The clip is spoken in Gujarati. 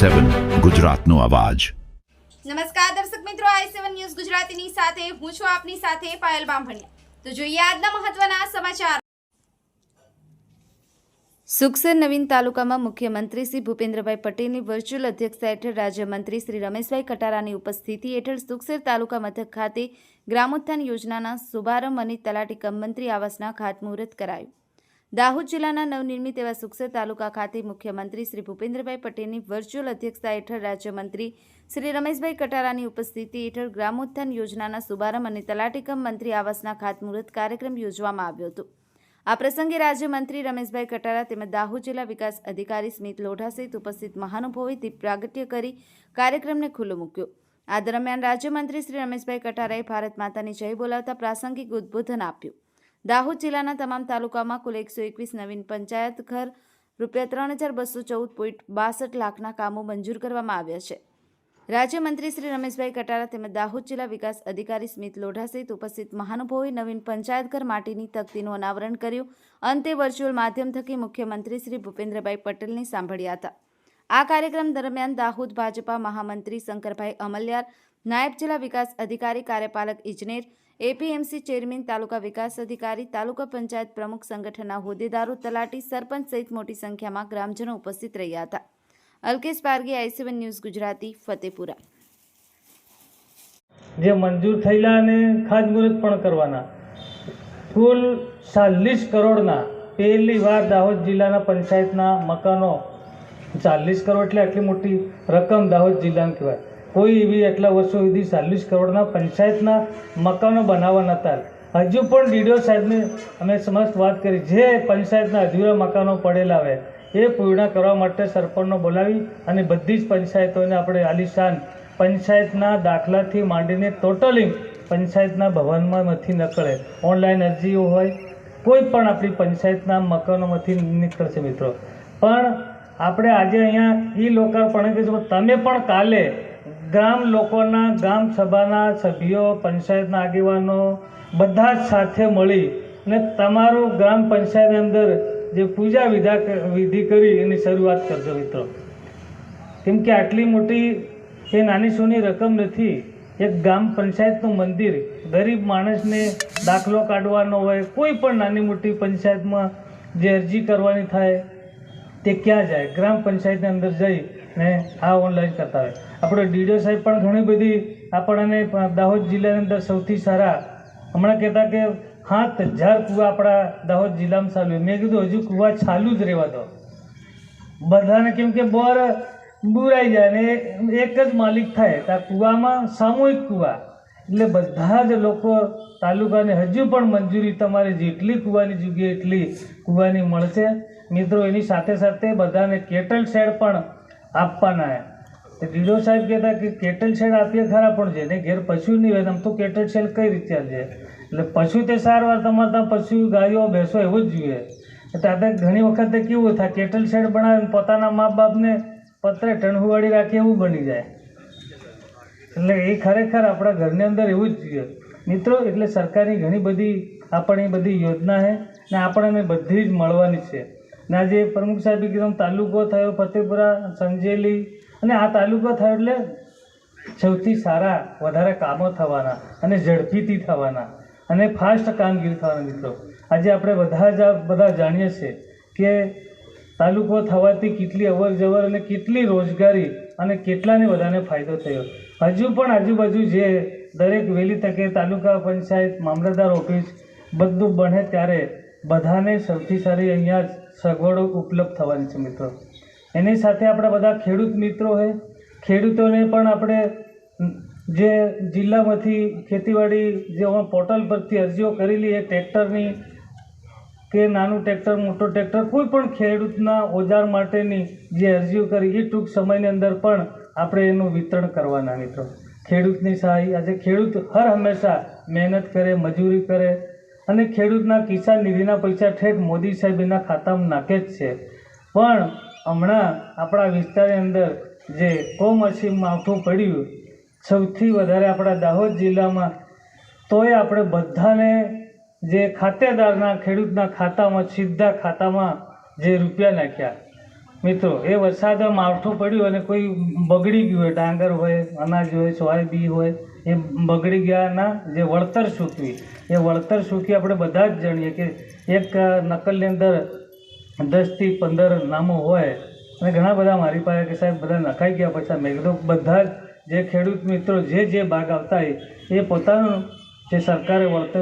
સેવન ગુજરાતનો અવાજ. નમસ્કાર દર્શક મિત્રો આઈ સેવન ન્યૂઝ ગુજરાતીની સાથે હું છું આપની સાથે પાયલ બામભણિયા. તો જોઈએ આજના મહત્વના સમાચાર. સુખસર નવીન તાલુકામાં મુખ્યમંત્રી શ્રી ભૂપેન્દ્રભાઈ પટેલની વર્ચ્યુઅલ અધ્યક્ષતા હેઠળ રાજ્યમંત્રી શ્રી રમેશભાઈ કટારાની ઉપસ્થિતિ હેઠળ સુખસર તાલુકા મથક ખાતે ગ્રામોત્થાન યોજનાના શુભારંભ અને તલાટી કમ મંત્રી આવાસના ખાતમુહૂર્ત કરાયું. દાહોદ જિલ્લાના નવનિર્મિત એવા સુખસર તાલુકા ખાતે મુખ્યમંત્રી શ્રી ભૂપેન્દ્રભાઈ પટેલની વર્ચ્યુઅલ અધ્યક્ષતા હેઠળ રાજ્યમંત્રી શ્રી રમેશભાઈ કટારાની ઉપસ્થિતિ હેઠળ ગ્રામોત્થાન યોજનાના શુભારંભ અને તલાટીકમ મંત્રી આવાસના ખાતમુહૂર્ત કાર્યક્રમ યોજવામાં આવ્યો હતો. આ પ્રસંગે રાજ્યમંત્રી રમેશભાઈ કટારા તેમજ દાહોદ જિલ્લા વિકાસ અધિકારી સ્મિત લોઢા સહિત ઉપસ્થિત મહાનુભાવોએ પ્રાગટ્ય કરી કાર્યક્રમને ખુલ્લો મૂક્યો. આ દરમિયાન રાજ્યમંત્રી શ્રી રમેશભાઈ કટારાએ ભારત માતાની જય બોલાવતા પ્રાસંગિક ઉદબોધન આપ્યું. દાહોદ જિલ્લાના તમામ તાલુકામાં કુલ એકસો એકવીસ નવીન પંચાયત ઘર રૂપિયા ત્રણ હજાર બસો ચૌદ પોઈન્ટ બાસઠ લાખના કામો મંજૂર કરવામાં આવ્યા છે. રાજ્યમંત્રી શ્રી રમેશભાઈ કટારા તેમજ દાહોદ જિલ્લા વિકાસ અધિકારી સ્મિત લોઢા સહિત ઉપસ્થિત મહાનુભાવોએ નવીન પંચાયત ઘર માટેની તકતીનું અનાવરણ કર્યું. અંતે વર્ચ્યુઅલ માધ્યમ થકી મુખ્યમંત્રી શ્રી ભૂપેન્દ્રભાઈ પટેલને સાંભળ્યા હતા. આ કાર્યક્રમ દરમિયાન દાહોદ ભાજપા મહામંત્રી શંકરભાઈ અમલ્યાર, નાયબ જિલ્લા વિકાસ અધિકારી કાર્યપાલક ઇજનેર એપીએમસી ચેરમેન, તાલુકા વિકાસ અધિકારી, તાલુકા પંચાયત પ્રમુખ સંગઠનના હોદ્દેદારો, તલાટી સરપંચ સહિત મોટી સંખ્યામાં ગ્રામજનો ઉપસ્થિત રહ્યા હતા. Alkesh Pargi I News, Gujarati, Fatepura. જે મંજૂર થયેલા અને ખાતમુહૂર્ત પણ કરવાના. કુલ ચાલીસ કરોડના, પહેલી વાર દાહોદ જિલ્લાના પંચાયતના મકાનો, ચાલીસ કરોડ એટલે આટલી મોટી રકમ દાહોદ જિલ્લાને કહેવાય. કોઈ એવી એટલા વર્ષો સુધી ચાલીસ કરોડના પંચાયતના મકાનો બનાવવા નહોતા હજુ પણ ડીડીઓ સાહેબને અમે સમસ્ત વાત કરી. જે પંચાયતના અધૂરા મકાનો પડેલા હોય, એ પૂર્ણ કરવા માટે સરપંચનો બોલાવી અને બધી જ પંચાયતોને આપણે આલિશાન પંચાયતના દાખલાથી માંડીને ટોટલી પંચાયતના ભવનમાંથી નકળે. ઓનલાઈન અરજીઓ હોય, કોઈ પણ આપણી પંચાયતના મકાનોમાંથી નીકળશે મિત્રો. પણ આપણે આજે અહીંયા એ લોકાર્પણ કે તમે પણ કાલે ગ્રામ લોકોના ગ્રામ સભાના સભ્યો, પંચાયતના આગેવાનો બધા જ સાથે મળી અને તમારું ગ્રામ પંચાયતની અંદર જે પૂજા વિધા વિધિ કરી એની શરૂઆત કરજો મિત્રો. કેમ કે આટલી મોટી એ નાની સોની રકમ નથી, એક ગામ પંચાયતનું મંદિર, ગરીબ માણસને દાખલો કાઢવાનો હોય, કોઈ પણ નાની મોટી પંચાયતમાં જે અરજી કરવાની થાય તે ક્યાં જાય? ગ્રામ પંચાયતની અંદર જઈ ને આ ઓનલાઈન કરતા હોય. આપણે ડીડીઓ સાહેબ પણ ઘણી બધી આપણને દાહોદ જિલ્લાની અંદર સૌથી સારા હમણાં કહેતા કે સાત હજાર કૂવા આપણા દાહોદ જિલ્લામાં ચાલુ. મેં કીધું, હજુ કૂવા ચાલુ જ રહેવા દો. બધાને કેમ કે બોર બુરાઈ જાય ને એક જ માલિક થાય તો કૂવામાં સામૂહિક કૂવા. એટલે બધા જ લોકો તાલુકાને હજુ પણ મંજૂરી તમારે જેટલી કૂવાની જગ્યાએ એટલી કૂવાની મળશે. મિત્રો, એની સાથે સાથે બધાને કેટલ શેડ પણ આપવાના ડીડો સાહેબ કહેતા કે કેટલ શેડ આપીએ ખરા પણ જેને ઘેર પશુ નહીં હોય આમ તો કેટલ શેડ કઈ રીતે આપજે? એટલે પશુ તે સારવાર તમારે ત્યાં પશુ ગાયો, ભેંસો એવું જ જોઈએ. આપણે ઘણી વખતે કેવું થાય, કેટલ શેડ બનાવે પોતાના મા બાપને પત્રે ટણહુવાડી રાખે એવું બની જાય. એટલે એ ખરેખર આપણા ઘરની અંદર એવું જ જોઈએ. મિત્રો, એટલે સરકારની ઘણી બધી, આપણી બધી યોજના છે ને આપણને બધી જ મળવાની છે. ને આજે પ્રમુખ સાહેબે કીધું તાલુકો થયો, ફતેપુરા, સંજેલી અને આ તાલુકો થયો એટલે સૌથી સારા વધારે કામો થવાના અને ઝડપીથી થવાના અને ફાસ્ટ કામગીરી થવાના મિત્રો. આજે આપણે બધા જ બધા જાણીએ છીએ કે તાલુકો થવાથી કેટલી અવર જવર અને કેટલી રોજગારી અને કેટલાને બધાને ફાયદો થયો. હજુ પણ આજુબાજુ જે દરેક વહેલી તકે તાલુકા પંચાયત, મામલતદાર ઓફિસ બધું બને ત્યારે બધાને સૌથી સારી અહીંયા સગવડો ઉપલબ્ધ થવાની છે મિત્રો. એની સાથે આપણા બધા ખેડૂત મિત્રો છે. ખેડૂતોને પણ આપણે જે જિલ્લામાંથી ખેતીવાડી જે પોર્ટલ પરથી અરજીઓ કરેલી એ ટ્રેક્ટરની કે નાનું ટ્રેક્ટર, મોટું ટ્રેક્ટર, કોઈ પણ ખેડૂતના ઓજાર માટેની જે અરજીઓ કરી એ ટૂંક સમયની અંદર પણ આપણે એનું વિતરણ કરવાના મિત્રો. ખેડૂતની સહાય, આજે ખેડૂત હર હંમેશા મહેનત કરે, મજૂરી કરે અને ખેડૂતના કિસાન નિધિના પૈસા ઠેઠ મોદી સાહેબ એના ખાતામાં નાખે જ છે. પણ હમણાં આપણા વિસ્તારની અંદર જે કમોસમી માવઠું પડ્યું, સૌથી વધારે આપણા દાહોદ જિલ્લામાં, તોય આપણે બધાને જે ખાતેદારના ખેડૂતના ખાતામાં, સીધા ખાતામાં જે રૂપિયા નાખ્યા. મિત્રો, એ વરસાદ માવઠું પડ્યું અને કોઈ બગડી ગયું હોય, ડાંગર હોય, અનાજ હોય સોયાબી હોય, એ બગડી ગયાના જે વળતર સૂકવી, એ વળતર સૂકી આપણે બધા જ જાણીએ કે એક નકલની અંદર દસથી પંદર નામો હોય, અને ઘણા બધા મારી પાસે કે સાહેબ બધા નખાઈ ગયા પછી મેં કીધું બધા જ જે ખેડૂત મિત્રો જે જે ભાગ આવતા હોય, એ પોતાનું જે સરકારે વળતર